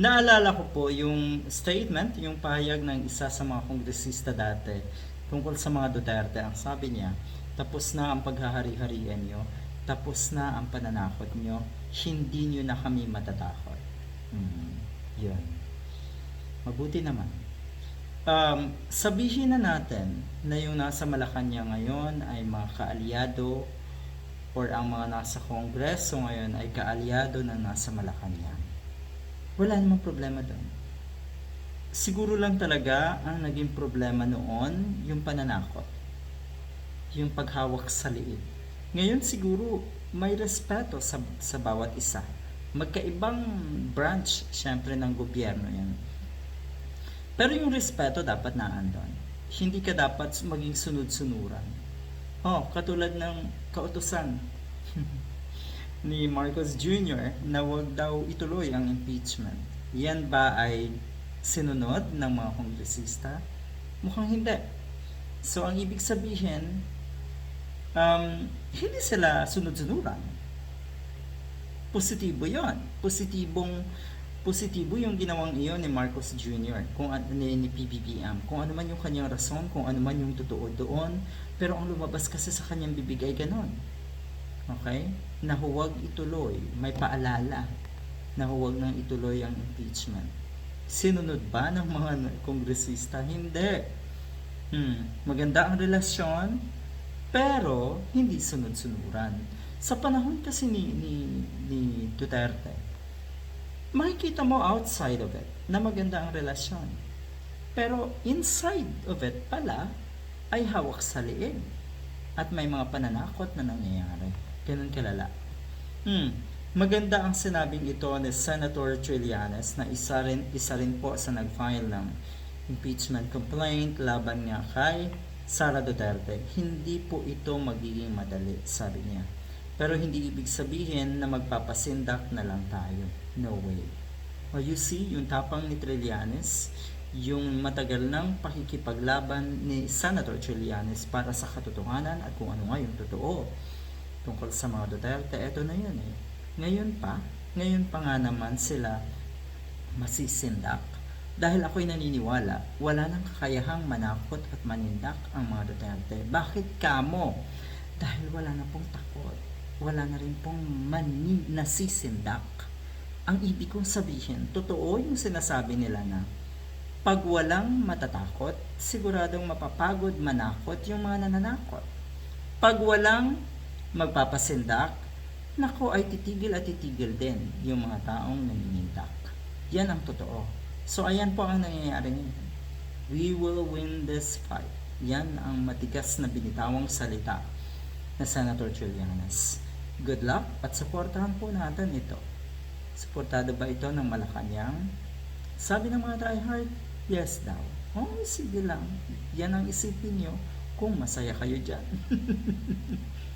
Naalala ko po yung statement, yung pahayag ng isa sa mga kongresista dati tungkol sa mga Duterte. Ang sabi niya, tapos na ang paghahari-harian nyo, tapos na ang pananakot nyo, hindi nyo na kami matatakot. Hmm, yun. Mabuti naman. Um, sabihin na natin na yung nasa Malacanang ngayon ay mga kaalyado or ang mga nasa kongreso ngayon ay kaalyado na nasa Malacanang. Wala namang problema doon. Siguro lang talaga ang naging problema noon yung pananakot. Yung paghawak sa liit. Ngayon siguro may respeto sa, sa bawat isa. Magkaibang branch syempre ng gobyerno yan. Pero yung respeto dapat naandon. Hindi ka dapat maging sunod-sunuran. Oh, katulad ng kautusan ni Marcos Jr. na wag daw ituloy ang impeachment. Yan ba ay sinunod ng mga kongresista? Mukhang hindi. So, ang ibig sabihin, um, hindi sila sunod-sunuran. Positibo yon Positibong positibo yung ginawang iyon ni Marcos Jr. kung ano ni, ni PBBM kung ano man yung kanyang rason kung ano man yung totoo doon pero ang lumabas kasi sa kanyang bibig ay okay na huwag ituloy may paalala na huwag nang ituloy ang impeachment sinunod ba ng mga kongresista hindi hmm, maganda ang relasyon pero hindi sunod-sunuran sa panahon kasi ni, ni, ni Duterte makikita mo outside of it na maganda ang relasyon. Pero inside of it pala ay hawak sa liig. At may mga pananakot na nangyayari. Ganun kalala. Hmm. Maganda ang sinabing ito ni Senator Trillanes na isa rin, isa rin po sa nag-file ng impeachment complaint laban nga kay Sara Duterte. Hindi po ito magiging madali, sabi niya. Pero hindi ibig sabihin na magpapasindak na lang tayo. No way. Well, you see, yung tapang ni Trillanes, yung matagal ng pakikipaglaban ni Senator Trillanes para sa katotohanan at kung ano nga yung totoo tungkol sa mga Duterte, eto na yun eh. Ngayon pa, ngayon pa nga naman sila masisindak. Dahil ako'y naniniwala, wala nang kakayahang manakot at manindak ang mga Duterte. Bakit kamo? Dahil wala na pong takot wala na rin pong mani nasisindak. Ang ibig kong sabihin, totoo yung sinasabi nila na pag walang matatakot, siguradong mapapagod manakot yung mga nananakot. Pag walang magpapasindak, nako ay titigil at titigil din yung mga taong naninindak. Yan ang totoo. So ayan po ang nangyayari ngayon. We will win this fight. Yan ang matigas na binitawang salita na Senator Trillanes. Good luck at suportahan po natin ito. Suportado ba ito ng Malacanang? Sabi ng mga tryhard, yes daw. Oh, sige lang. Yan ang isipin nyo kung masaya kayo dyan.